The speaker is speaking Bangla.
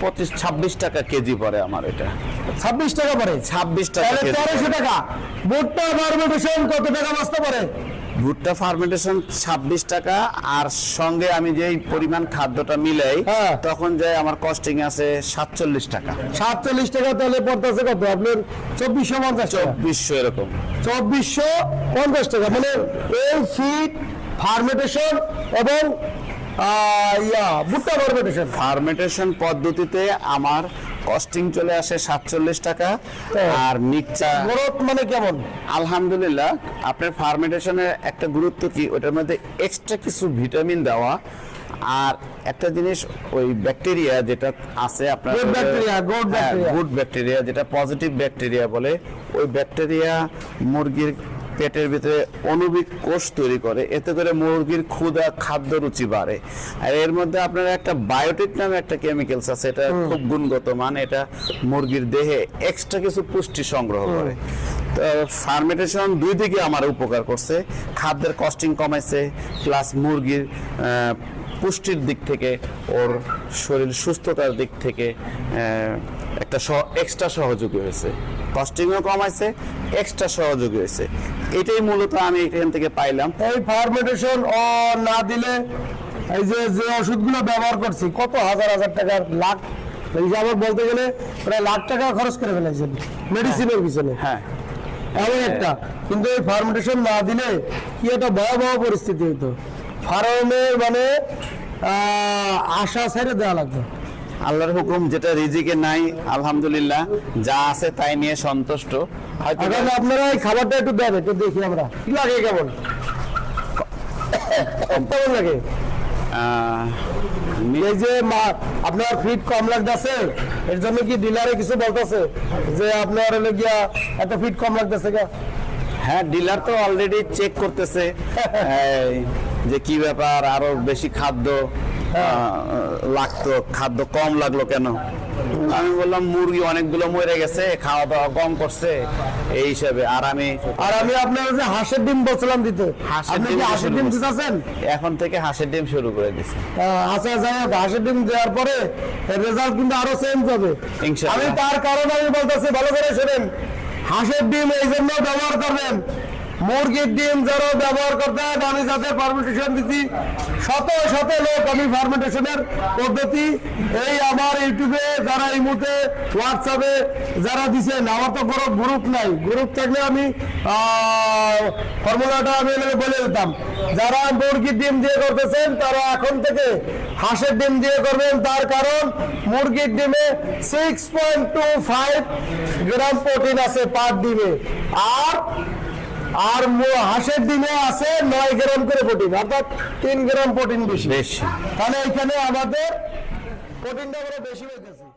পঁচিশ ছাব্বিশ টাকা কেজি পড়ে আমার এটা। ছাব্বিশ টাকা পরে ছাব্বিশ টাকা তেরোশো টাকা। ভুট্টা ফার্মেন্টেশন কত টাকা বস্তা পড়ে? ভুট্টা ফার্মেন্টেশন ছাব্বিশ টাকা আর সঙ্গে আমি যেই পরিমাণ খাদ্যটা মিলাই হ্যাঁ। তখন যাই আমার কস্টিং আছে সাতচল্লিশ টাকা। সাতচল্লিশ টাকা তাহলে পড়তেছে কত? আপনার চব্বিশশো পঞ্চাশ চব্বিশশো এরকম। চব্বিশশো পঞ্চাশ টাকা। মানে এই ফিড ফার্মেন্টেশন এবং ইয়া ভুট্টা ফার্মেন্টেশন ফার্মেন্টেশন পদ্ধতিতে আমার কস্টিং চলে আসে সাতচল্লিশ টাকা হ্যাঁ। আর মিক্সা গ্রোথ মানে কেমন? আলহামদুলিল্লাহ আপনার ফার্মেন্টেশনের একটা গুরুত্ব কি? ওটার মধ্যে এক্সট্রা কিছু ভিটামিন দেওয়া আর একটা জিনিস ওই ব্যাকটেরিয়া যেটা আছে আপনার good গুড ব্যাকটেরিয়া যেটা পজিটিভ ব্যাকটেরিয়া বলে ওই ব্যাকটেরিয়া মুরগির পেটের ভিতরে অণুবিক কোষ তৈরি করে এতে করে মুরগির ক্ষুধা খাদ্য রুচি বাড়ে। আর এর মধ্যে আপনার একটা বায়োটিক নামে একটা কেমিক্যালস আছে এটা খুব গুণগত মান এটা মুরগির দেহে এক্সট্রা কিছু পুষ্টি সংগ্রহ করে। তো ফার্মেন্টেশন দুই দিকে আমার উপকার করছে খাদ্যের কস্টিং কমাইছে প্লাস মুরগির পুষ্টির দিক থেকে ওর শরীর সুস্থতার দিক থেকে আহ, একটা এক্সট্রা সহযোগী হয়েছে। কস্টিংও কমাইছে এক্সট্রা সহযোগী হয়েছে। এটাই মূলত আমি এখান থেকে পাইলাম। এই ফার্মেন্টেশন ও না দিলে এই যে যে ওষুধগুলো ব্যবহার করছি কত হাজার হাজার টাকার লাখ এই যে আমার বলতে গেলে প্রায় লাখ টাকা খরচ করে ফেলেছেন মেডিসিনের পিছনে। হ্যাঁ। এমন একটা কিন্তু এই ফার্মেন্টেশন না দিলে কি একটা ভয়াবহ পরিস্থিতি হতো ফার্মের মানে আশা ছেড়ে দেওয়া লাগতো আল্লাহর হুকুম যেটা রিজিকে নাই আলহামদুলিল্লাহ যা আছে তাই নিয়ে সন্তুষ্ট। হয়তো আপনারা এই খাবারটা একটু দেন একটু দেখি আমরা। কি লাগে কেমন? কেমন লাগে? এই যে মা আপনার ফিট কম লাগতেছে এর জন্য কি ডিলারে কিছু বলতেছে? যে আপনার হলো গিয়া এত ফিট কম লাগতেছে হ্যাঁ ডিলার তো অলরেডি চেক করতেছে। যে কি ব্যাপার আরও বেশি খাদ্য লাগতো খাদ্য কম লাগল কেন? আমি বললাম মুরগি অনেকগুলো মরে গেছে খাওয়া দাওয়া কম করছে এই হিসাবে। আর আমি আর আমি আপনার যে হাঁসের ডিম বলছিলাম দিতে হাঁসের ডিম দিতেছেন? এখন থেকে হাঁসের ডিম শুরু করে দিছি। আচ্ছা যাই হোক হাঁসের ডিম দেওয়ার পরে রেজাল্ট কিন্তু আরও চেঞ্জ হবে। আমি তার কারণ আমি বলতেছি ভালো করে শোনেন হাঁসের ডিম এই জন্য ব্যবহার করবেন মুরগির ডিম যারা ব্যবহার করতে হয়, আমি যাতে ফার্মেন্টেশন দিচ্ছি শত শত লোক আমি ফার্মেন্টেশনের পদ্ধতি এই আমার ইউটিউবে যারা এই মুহূর্তে হোয়াটসঅ্যাপে যারা দিছেন আমার তো কোনো গ্রুপ নাই। গ্রুপ থাকলে আমি ফর্মুলাটা আমি বলে দিতাম। যারা মুরগির ডিম দিয়ে করতেছেন, তারা এখন থেকে হাঁসের ডিম দিয়ে করবেন। তার কারণ, মুরগির ডিমে six point two five gram protein আছে পার ডিমে। আর আর হাঁসের ডিমে আছে নয় গ্রাম করে প্রোটিন অর্থাৎ তিন গ্রাম প্রোটিন বেশি। বেশি। তাহলে এখানে আমাদের প্রোটিনটা করে বেশি হইতেছে